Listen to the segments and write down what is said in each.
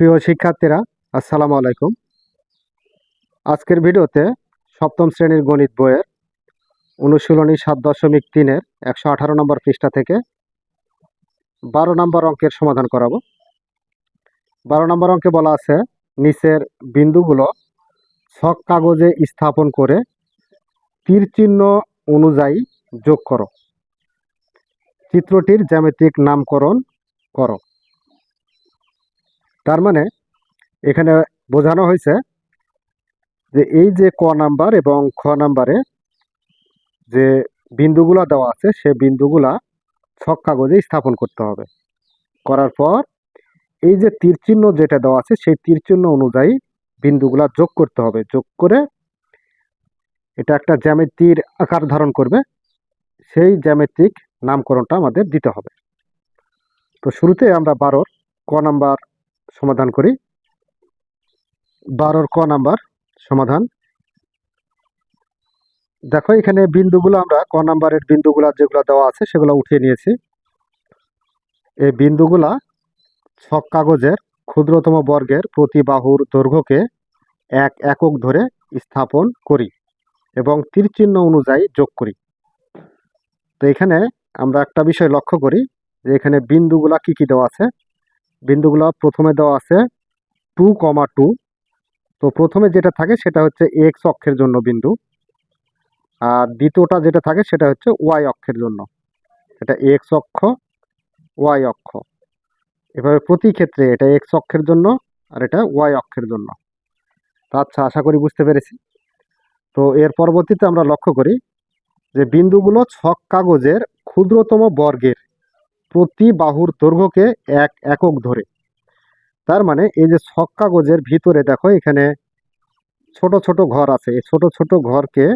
প্রিয় শিক্ষার্থীরা, আসসালামু আলাইকুম। আজকের ভিডিওতে সপ্তম শ্রেণির গণিত বইয়ের অনুশীলনী সাত দশমিক তিনের একশো আঠারো নম্বর পৃষ্ঠা থেকে বারো নম্বর অঙ্কের সমাধান করাবো। বারো নম্বর অঙ্কে বলা আছে, নিচের বিন্দুগুলো ছক কাগজে স্থাপন করে তীর চিহ্ন অনুযায়ী যোগ করো। চিত্রটির জ্যামিতিক নামকরণ করো। তার মানে এখানে বোঝানো হয়েছে যে এই যে ক নাম্বার এবং খ নাম্বারে যে বিন্দুগুলা দেওয়া আছে, সে বিন্দুগুলা ছক কাগজে স্থাপন করতে হবে। করার পর এই যে তীর চিহ্ন যেটা দেওয়া আছে, সেই তীর চিহ্ন অনুযায়ী বিন্দুগুলা যোগ করতে হবে। যোগ করে এটা একটা জ্যামিতির আকার ধারণ করবে। সেই জ্যামিতিক নামকরণটা আমাদের দিতে হবে। তো শুরুতে আমরা বারোর ক নাম্বার সমাধান করি। বারোর ক নাম্বার সমাধান। দেখো, এখানে বিন্দুগুলো আমরা ক নাম্বারের বিন্দুগুলো যেগুলো দেওয়া আছে সেগুলো উঠিয়ে নিয়েছি। এই বিন্দুগুলা ছক কাগজের ক্ষুদ্রতম বর্গের প্রতি বাহুর দৈর্ঘ্যকে এক একক ধরে স্থাপন করি এবং তীর চিহ্ন অনুযায়ী যোগ করি। তো এখানে আমরা একটা বিষয় লক্ষ্য করি যে এখানে বিন্দুগুলা কি কি দেওয়া আছে? বিন্দুগুলো প্রথমে দেওয়া আছে টু কমা টু। তো প্রথমে যেটা থাকে সেটা হচ্ছে এক্স অক্ষের জন্য বিন্দু। আর দ্বিতীয়টা যেটা থাকে সেটা হচ্ছে ওয়াই অক্ষের জন্য। এটা এক্স অক্ষ, ওয়াই অক্ষ। এভাবে প্রতি ক্ষেত্রে এটা এক্স অক্ষের জন্য আর এটা ওয়াই অক্ষের জন্য। তো আচ্ছা আশা করি বুঝতে পেরেছি। তো এর পরবর্তীতে আমরা লক্ষ্য করি যে বিন্দুগুলো ছক কাগজের ক্ষুদ্রতম বর্গের প্রতি বাহুর দৈর্ঘ্যকে এক একক ধরে। তার মানে এই যে ছক কাগজের ভিতরে দেখো, এখানে ছোট ছোট ঘর আছে। এই ছোট ছোট ঘরকে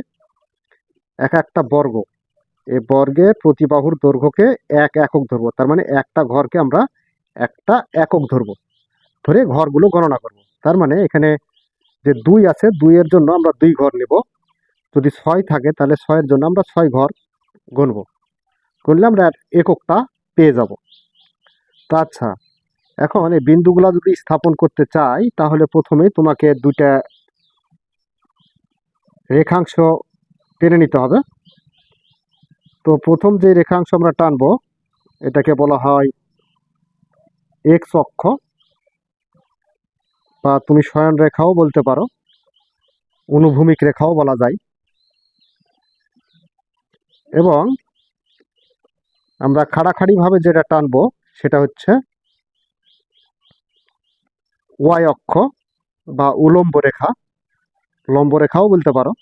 এক একটা বর্গ। এই বর্গে প্রতি বাহুর দৈর্ঘ্যকে এক একক ধরবো। তার মানে একটা ঘরকে আমরা একটা একক ধরবো। ধরে ঘরগুলো গণনা করব। তার মানে এখানে যে দুই আছে, দুইয়ের জন্য আমরা দুই ঘর নেব। যদি ছয় থাকে, তাহলে ছয়ের জন্য আমরা ছয় ঘর গণব গুনলে আমরা এককটা পেয়ে যাব। তো আচ্ছা এখন এই বিন্দুগুলা যদি স্থাপন করতে চাই, তাহলে প্রথমেই তোমাকে দুইটা রেখাংশ টেনে নিতে হবে। তো প্রথম যে রেখাংশ আমরা টানবো, এটাকে বলা হয় এক্স অক্ষ, বা তুমি শয়ন রেখাও বলতে পারো, অনুভূমিক রেখাও বলা যায়। এবং আমরা খাড়াখাড়িভাবে যেটা টানবো, সেটা হচ্ছে ওয়াই অক্ষ বা উলম্ব রেখা। লম্ব রেখাও বলতে পারো।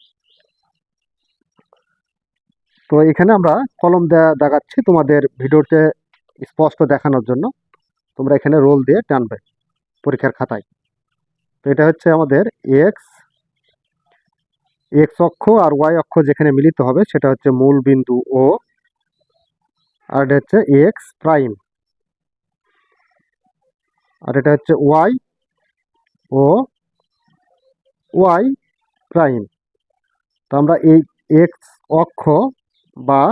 তো এখানে আমরা কলম দেখাচ্ছি তোমাদের ভিডিওতে স্পষ্ট দেখানোর জন্য। তোমরা এখানে রোল দিয়ে টানবে পরীক্ষার খাতায়। তো এটা হচ্ছে আমাদের এক্স এক্স অক্ষ আর ওয়াই অক্ষ যেখানে মিলিত হবে, সেটা হচ্ছে মূল বিন্দু ও আর এটা হচ্ছে এক্স প্রাইম আর এটা হচ্ছে ওয়াই ও ওয়াই প্রাইম তো আমরা এই এক্স অক্ষ বা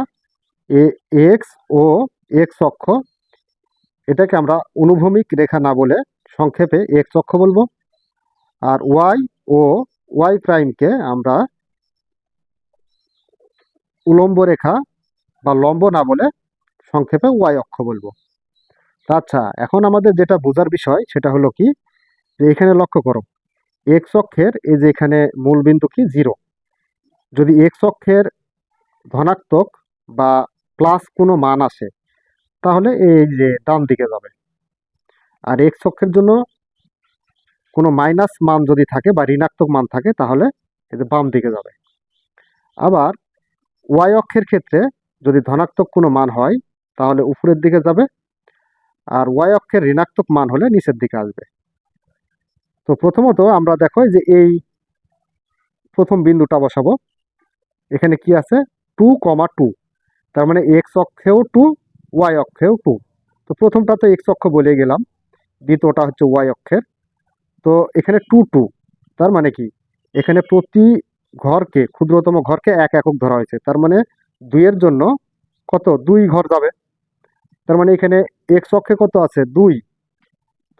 এক্স ও এক্স অক্ষ, এটাকে আমরা অনুভূমিক রেখা না বলে সংক্ষেপে এক্স অক্ষ বলব। আর ওয়াই ও ওয়াই প্রাইমকে আমরা উলম্ব রেখা বা লম্ব না বলে সংক্ষেপে ওয়াই অক্ষ বলব। আচ্ছা এখন আমাদের যেটা বোঝার বিষয় সেটা হলো কি? যে এখানে লক্ষ্য করো এক্স অক্ষের এই যে এখানে মূল বিন্দু কি? জিরো যদি এক্স অক্ষের ধনাত্মক বা প্লাস কোনো মান আসে, তাহলে এই যে ডান দিকে যাবে। আর এক্স অক্ষের জন্য কোনো মাইনাস মান যদি থাকে বা ঋণাত্মক মান থাকে, তাহলে যে বাম দিকে যাবে। আবার ওয়াই অক্ষের ক্ষেত্রে যদি ধনাত্মক কোনো মান হয় তাহলে উপরের দিকে যাবে আর ওয়াই অক্ষের ঋণাত্মক মান হলে নিচের দিকে আসবে। তো প্রথমত আমরা দেখো যে এই প্রথম বিন্দুটা বসাবো। এখানে কি আছে? টু কমা টু তার মানে এক্স অক্ষেও টু ওয়াই অক্ষেও টু তো প্রথমটা তো এক্স অক্ষ বলে গেলাম, দ্বিতীয়টা হচ্ছে ওয়াই অক্ষের। তো এখানে টু টু তার মানে কি? এখানে প্রতি ঘরকে, ক্ষুদ্রতম ঘরকে এক একক ধরা হয়েছে। তার মানে দুইয়ের জন্য কত? দুই ঘর যাবে। তার মানে এখানে এক্স অক্ষে কত আছে? দুই।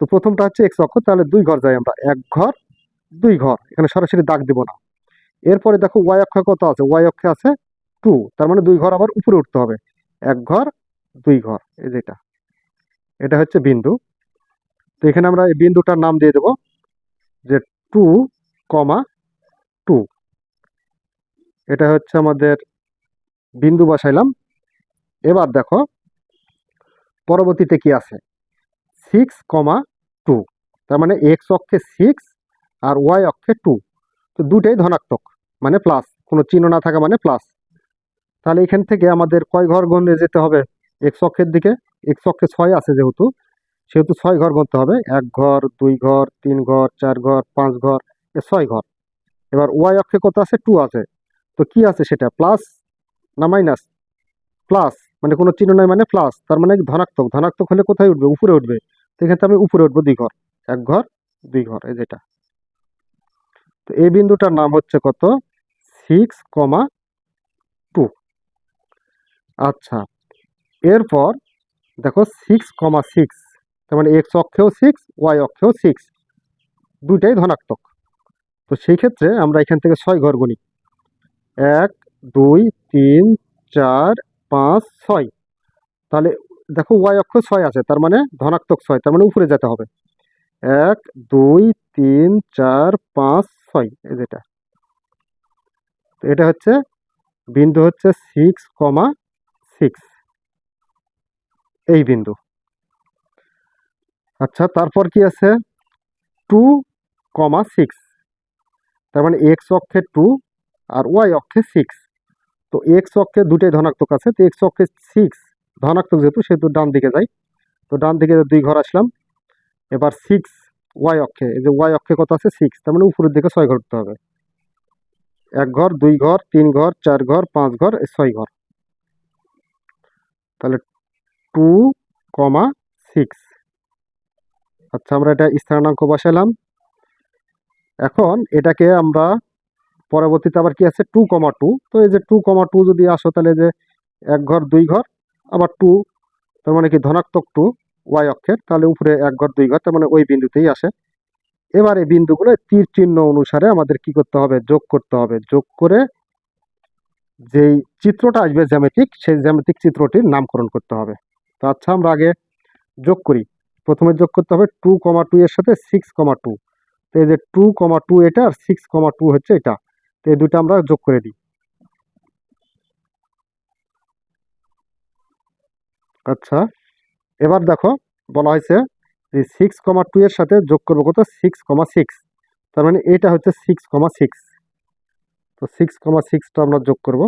তো প্রথমটা হচ্ছে এক্স অক্ষ, তাহলে দুই ঘর যাই আমরা। এক ঘর, দুই ঘর। এখানে সরাসরি দাগ দিব না। এরপরে দেখো ওয়াই অক্ষে কত আছে? ওয়াই অক্ষে আছে টু তার মানে দুই ঘর আবার উপরে উঠতে হবে। এক ঘর, দুই ঘর। এই যেটা এটা। হচ্ছে বিন্দু। তো এখানে আমরা এই বিন্দুটার নাম দিয়ে দেব যে টু কমা টু এটা হচ্ছে আমাদের বিন্দু বসাইলাম। এবার দেখো পরবর্তীতে কি আছে? সিক্স কমা টু তার মানে এক্স অক্ষে সিক্স আর ওয়াই অক্ষে টু তো দুটাই ধনাত্মক মানে প্লাস কোনো চিহ্ন না থাকা মানে প্লাস তাহলে এখান থেকে আমাদের কয় ঘর গণে যেতে হবে? এক্স অক্ষের দিকে এক্স অক্ষে ছয় আছে যেহেতু, সেহেতু ছয় ঘর গুনতে হবে। এক ঘর, দুই ঘর, তিন ঘর, চার ঘর, পাঁচ ঘর, এ ছয় ঘর। এবার ওয়াই অক্ষে কত আছে? টু আছে। তো কি আছে সেটা? প্লাস না মাইনাস প্লাস মানে কোনো চিহ্ন নাই মানে প্লাস তার মানে ধনাত্মক ধনাত্মক হলে কোথায় উঠবে? উপরে উঠবে। তো এখানে আমি উপরে উঠবো দুই ঘর এক ঘর দুই ঘর এই যেটা। তো এই বিন্দুটার নাম হচ্ছে কত? সিক্স কমা টু আচ্ছা এরপর দেখো সিক্স কমা সিক্স তার মানে এক্স অক্ষেও সিক্স ওয়াই অক্ষেও সিক্স দুইটাই ধনাত্মক। তো সেই ক্ষেত্রে আমরা এখান থেকে ছয় ঘর গুনি। এক, দুই, তিন, চার পাঁচ, ছয়। তাহলে দেখো ওয়াই অক্ষ ছয় আছে, তার মানে ধনাত্মক ছয়, তার মানে উপরে যেতে হবে। এক, দুই, তিন, চার, পাঁচ, ছয়, এই যেটা এটা। হচ্ছে বিন্দু হচ্ছে সিক্স কমা সিক্স এই বিন্দু। আচ্ছা তারপর কি আছে? টু কমা সিক্স তার মানে এক্স অক্ষে টু আর ওয়াই অক্ষে সিক্স তো এক্স অক্ষে দুটোই ধনাত্মক আছে, তো এক্স অক্ষে সিক্স ধনাত্মক যেহেতু, সেহেতু ডান দিকে যাই। তো ডান দিকে দুই ঘর আসলাম, এবার সিক্স ওয়াই অক্ষে, এই যে ওয়াই অক্ষে কত আছে? সিক্স তার মানে উপরের দিকে ছয় ঘর উঠতে হবে। এক ঘর, দুই ঘর, তিন ঘর, চার ঘর, পাঁচ ঘর ছয় ঘর। তাহলে টু কমা সিক্স আচ্ছা আমরা এটা স্থানাঙ্ক বসালাম এখন এটাকে আমরা পরবর্তীতে আবার কি আছে? টু কমা টু তো এই যে টু কমা টু যদি আসো, তাহলে যে এক ঘর, দুই ঘর, আবার টু তার মানে কি ধনাত্মক টু ওয়াই অক্ষের, তাহলে উপরে এক ঘর, দুই ঘর, তার মানে ওই বিন্দুতেই আসে। এবার এই বিন্দুগুলো তীর চিহ্ন অনুসারে আমাদের কি করতে হবে? যোগ করতে হবে। যোগ করে যেই চিত্রটা আসবে, জ্যামিতিক, সেই জ্যামিতিক চিত্রটির নামকরণ করতে হবে। তো আচ্ছা আমরা আগে যোগ করি। প্রথমে যোগ করতে হবে টু কমা টু এর সাথে সিক্স কমা টু তো এই যে টু কমা টু এটা আর সিক্স কমা টু হচ্ছে এটা। তো এই দুটো আমরা যোগ করে দিই। আচ্ছা এবার দেখো বলা হয়েছে যে সিক্স কমা টু এর সাথে যোগ করব কত? সিক্স কমা সিক্স তার মানে এটা হচ্ছে সিক্স কমা সিক্স তো সিক্স কমা সিক্সটা আমরা যোগ করব।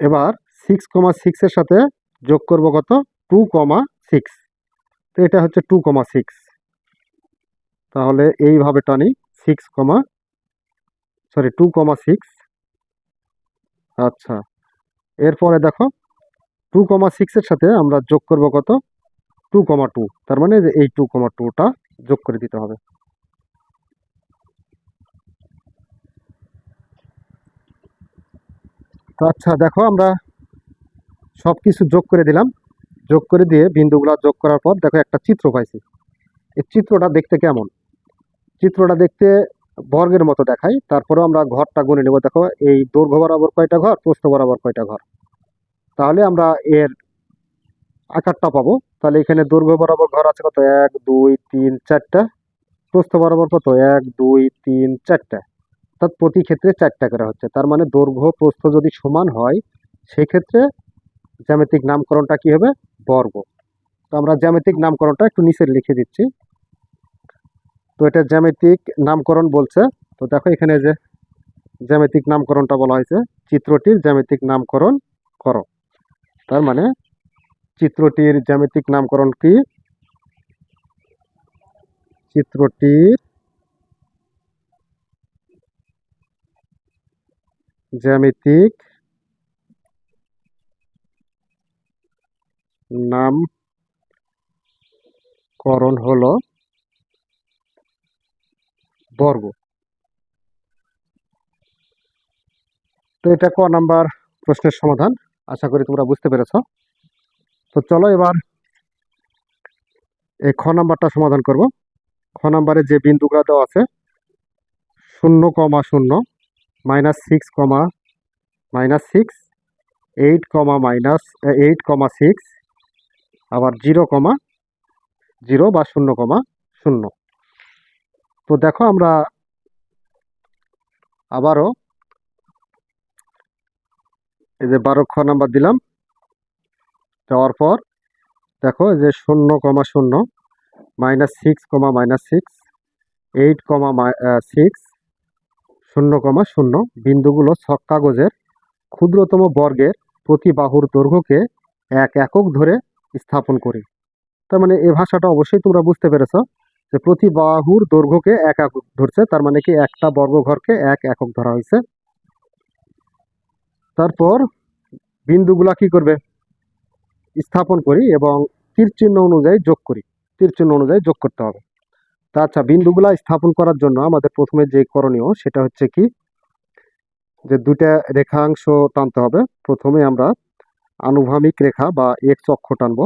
এবার সিক্স কমা সিক্সের সাথে যোগ করব কত? টু কমা সিক্স তো এটা হচ্ছে টু কমা সিক্স তাহলে এইভাবে টানি six comma sorry two comma six আচ্ছা এরপরে দেখো টু কমা সিক্সের সাথে আমরা যোগ করব কত? টু কমা টু তার মানে এই টু কমা টুটা যোগ করে দিতে হবে। আচ্ছা দেখো আমরা সব কিছু যোগ করে দিলাম। যোগ করে দিয়ে বিন্দুগুলা যোগ করার পর দেখো একটা চিত্র পাইছি। এই চিত্রটা দেখতে কেমন? চিত্রটা দেখতে বর্গের মতো দেখাই। তারপরেও আমরা ঘরটা গুনে নেব। দেখো, এই দৈর্ঘ্য বরাবর কয়টা ঘর? প্রস্থ বরাবর কয়টা ঘর? তাহলে আমরা এর আকারটা পাবো। তাহলে এখানে দৈর্ঘ্য বরাবর ঘর আছে কত? এক, দুই, তিন, চারটা। প্রস্থ বরাবর কত? এক, দুই, তিন, চারটা। অর্থাৎ প্রতি ক্ষেত্রে চারটা করে হচ্ছে। তার মানে দৈর্ঘ্য, প্রস্থ যদি সমান হয়, সেক্ষেত্রে জ্যামিতিক নামকরণটা কি হবে? বর্গ। তো আমরা জ্যামিতিক নামকরণটা একটু নিচে লিখে দিচ্ছি। তো এটা জ্যামিতিক নামকরণ বলছে। তো দেখো এখানে যে জ্যামিতিক নামকরণটা বলা হয়েছে, চিত্রটির জ্যামিতিক নামকরণ করো। তার মানে চিত্রটির জ্যামিতিক নামকরণ কি? চিত্রটির জ্যামিতিক নামকরণ হলো বর্গ। তো এটা ক নাম্বার প্রশ্নের সমাধান? আশা করি তোমরা বুঝতে পেরেছ। তো চলো এবার এই খ নাম্বারটা সমাধান করব। খ নাম্বারে যে বিন্দুগুলো দেওয়া আছে, শূন্য কমা শূন্য, minus six comma minus six, eight comma minus eight comma six, আবার জিরো কমা, জিরো বা শূন্য কমা শূন্য। তো দেখো আমরা আবারও এই যে বারো খ নাম্বার দিলাম। দেওয়ার পর দেখো যে শূন্য কমা শূন্য minus six comma minus six, eight comma six, শূন্য কমা শূন্য, বিন্দুগুলো ছক কাগজের ক্ষুদ্রতম বর্গের প্রতি বাহুর দৈর্ঘ্যকে এক একক ধরে স্থাপন করি। তার মানে এই ভাষাটা অবশ্যই তোমরা বুঝতে পেরেছ। যে প্রতি বাহুর দৈর্ঘ্যকে এক একক ধরছে, তার মানে কি একটা বর্গঘরকে এক একক ধরা হয়েছে। তারপর বিন্দুগুলা কি করবে? স্থাপন করি এবং তীর চিহ্ন অনুযায়ী যোগ করি। তীর চিহ্ন অনুযায়ী যোগ করতে হবে। তা আচ্ছা বিন্দুগুলা স্থাপন করার জন্য আমাদের প্রথমে যে করণীয়, সেটা হচ্ছে কি? যে দুইটা রেখাংশ টানতে হবে। প্রথমে আমরা আনুভামিক রেখা বা এক চক্ষ টানবো।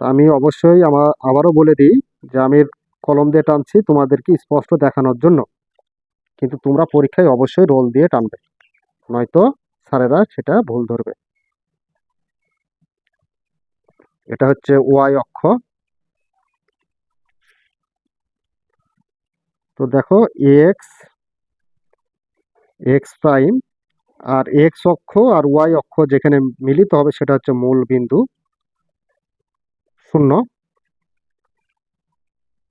তা আমি অবশ্যই আমার আবারও বলে দিই যে আমি কলম দিয়ে টানছি তোমাদেরকে স্পষ্ট দেখানোর জন্য। কিন্তু তোমরা পরীক্ষায় অবশ্যই রোল দিয়ে টানবে, নয়তো স্যারেরা সেটা ভুল ধরবে। এটা হচ্ছে ওয়াই অক্ষ। তো দেখো এক্স এক্স প্রাইম আর এক্স অক্ষ আর ওয়াই অক্ষ যেখানে মিলিত হবে সেটা হচ্ছে মূল বিন্দু শূন্য।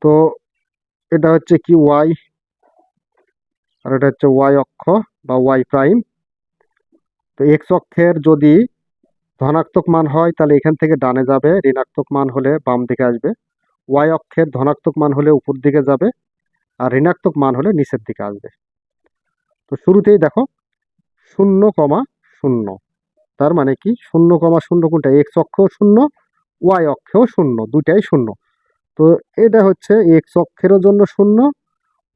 তো এটা হচ্ছে কি ওয়াই আর এটা হচ্ছে ওয়াই অক্ষ বা ওয়াই প্রাইম তো এক্স অক্ষের যদি ধনাত্মক মান হয়, তাহলে এখান থেকে ডানে যাবে, ঋণাত্মক মান হলে বাম দিকে আসবে। ওয়াই অক্ষের ধনাত্মক মান হলে উপর দিকে যাবে, আর ঋণাত্মক মান হলে নিচের দিকে আসবে। তো শুরুতেই দেখো, শূন্য কমা শূন্য। তার মানে কি? শূন্য কমা শূন্য কোনটা? এক্স অক্ষও শূন্য ওয়াই অক্ষেও শূন্য দুটাই শূন্য। তো এটা হচ্ছে এক্স অক্ষের জন্য শূন্য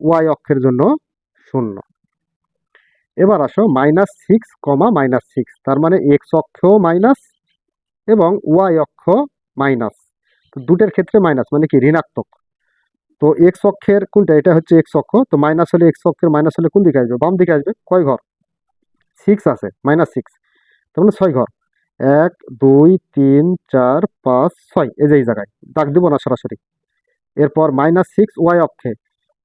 ওয়াই অক্ষের জন্য শূন্য। এবার আসো minus six comma minus six তার মানে এক্স অক্ষ মাইনাস এবং ওয়াই অক্ষ মাইনাস তো দুটের ক্ষেত্রে মাইনাস মানে কি? ঋণাত্মক। তো এক্স অক্ষের কোনটা? এটা হচ্ছে এক্স অক্ষ। তো মাইনাস হলে এক্স অক্ষের মাইনাস হলে কোন দিকে আসবে? বাম দিকে আসবে কয় ঘর। সিক্স আছে মাইনাস সিক্স তার মানে ছয় ঘর। এক, দুই, তিন, চার, পাঁচ, ছয়। এই যে, এই জায়গায়। দাগ দিব না সরাসরি। এরপর মাইনাস সিক্স ওয়াই অক্ষে।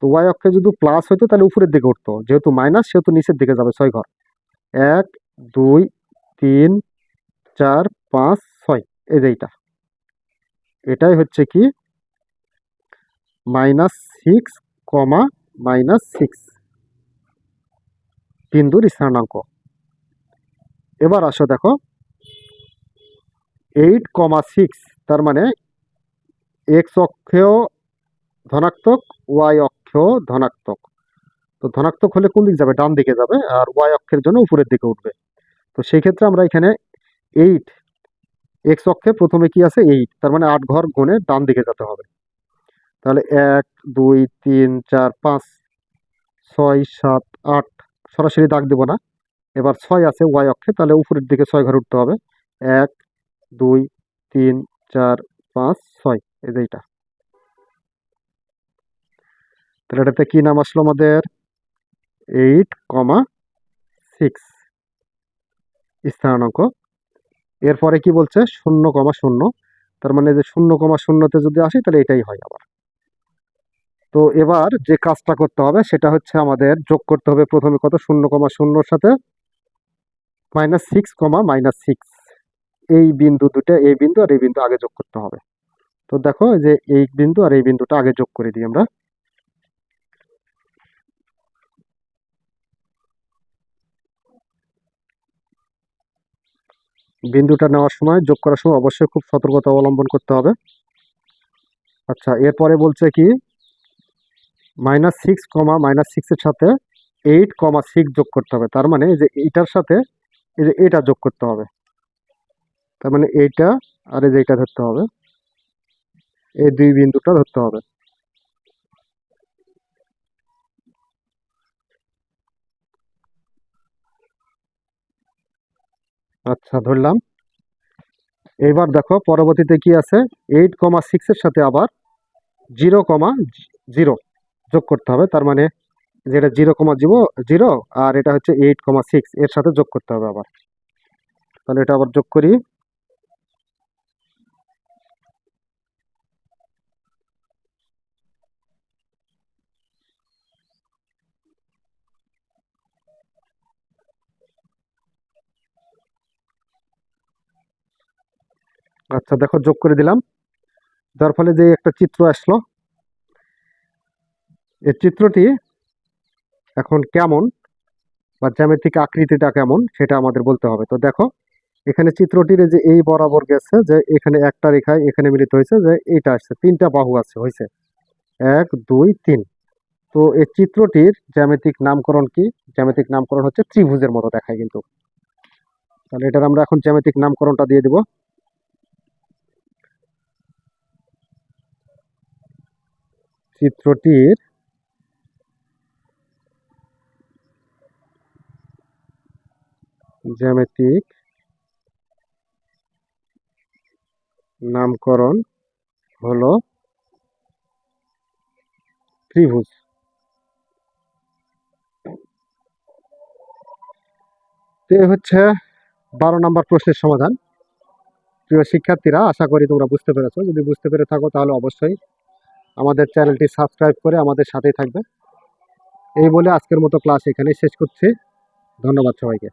তো ওয়াই অক্ষে যদি প্লাস হতো তাহলে উপরের দিকে উঠতো। যেহেতু মাইনাস সেহেতু নিচের দিকে যাবে ছয় ঘর। এক, দুই, তিন, চার, পাঁচ, ছয়। এই যে, এইটা। এটাই হচ্ছে কি? Minus six comma minus six বিন্দুর স্থানাঙ্ক। এবার আসো দেখো। এইট কমা সিক্স তার মানে এক্স অক্ষেও ধনাত্মক ওয়াই অক্ষেও ধনাত্মক। তো ধনাত্মক হলে কোন দিক যাবে? ডান দিকে যাবে আর ওয়াই অক্ষের জন্য উপরের দিকে উঠবে। তো সেই ক্ষেত্রে আমরা এখানে এইট এক্স অক্ষে প্রথমে কি আছে? এইট তার মানে আট ঘর গুণে ডান দিকে যেতে হবে। তাহলে এক, দুই, তিন, চার, পাঁচ, ছয়, সাত, আট, সরাসরি দাগ দেবো না। এবার ছয় আছে ওয়াই অক্ষে, তাহলে উপরের দিকে ছয় ঘর উঠতে হবে। এক দুই, তিন, চার, পাঁচ, ছয়, এই যে এইটা। তাহলে এটাতে কি নাম আসলো আমাদের? এইট কমা সিক্স স্থানাঙ্ক। এরপরে কি বলছে? শূন্য কমা শূন্য। তার মানে যে শূন্য কমা শূন্যতে যদি আসি, তাহলে এটাই হয় আবার। তো এবার যে কাজটা করতে হবে, সেটা হচ্ছে আমাদের যোগ করতে হবে প্রথমে কত? শূন্য কমা শূন্যর সাথে। Minus six comma minus six. এই বিন্দু দুটো, এই বিন্দু আর এই বিন্দু আগে যোগ করতে হবে। তো দেখো যে এই বিন্দু আর এই বিন্দুটা আগে যোগ করে দিই আমরা। বিন্দুটা নেওয়ার সময়, যোগ করার সময় অবশ্যই খুব সতর্কতা অবলম্বন করতে হবে। আচ্ছা এরপরে বলছে কি? মাইনাস সিক্স কমা মাইনাস সিক্সের সাথে এইট কমা সিক্স যোগ করতে হবে। তার মানে যে এইটার সাথে এই যে এটা যোগ করতে হবে। তার মানে এইটা আর এই যে এইটা ধরতে হবে। এই দুই বিন্দুটা ধরতে হবে। আচ্ছা ধরলাম। এইবার দেখো পরবর্তীতে কি আছে? এইট কমা সিক্সের সাথে আবার জিরো কমা জিরো যোগ করতে হবে। তার মানে যেটা জিরো কমা জিরো জিরো, আর এটা হচ্ছে এইট কমা সিক্স এর সাথে যোগ করতে হবে আবার। তাহলে এটা আবার যোগ করি। আচ্ছা দেখো যোগ করে দিলাম। যার ফলে যে একটা চিত্র আসলো, এই চিত্রটি এখন কেমন বা জ্যামিতিক আকৃতিটা কেমন সেটা আমাদের বলতে হবে। তো দেখো, এখানে চিত্রটির যে এই বরাবর গেছে যে এখানে একটা রেখায় এখানে মিলিত হয়েছে যে এইটা আসছে, তিনটা বাহু আছে, হয়েছে। এক, দুই, তিন। তো এই চিত্রটির জ্যামিতিক নামকরণ কি? জ্যামিতিক নামকরণ হচ্ছে ত্রিভুজের মতো দেখায় কিন্তু। তাহলে এটার আমরা এখন জ্যামিতিক নামকরণটা দিয়ে দিব। চিত্রটির জ্যামিতিক নামকরণ হলো ত্রিভুজ। তো হচ্ছে বারো নম্বর প্রশ্নের সমাধান। প্রিয় শিক্ষার্থীরা, আশা করি তোমরা বুঝতে পেরেছ। যদি বুঝতে পেরে থাকো, তাহলে অবশ্যই আমাদের চ্যানেলটি সাবস্ক্রাইব করে আমাদের সাথেই থাকবে। এই বলে আজকের মতো ক্লাস এখানেই শেষ করছি। ধন্যবাদ সবাইকে।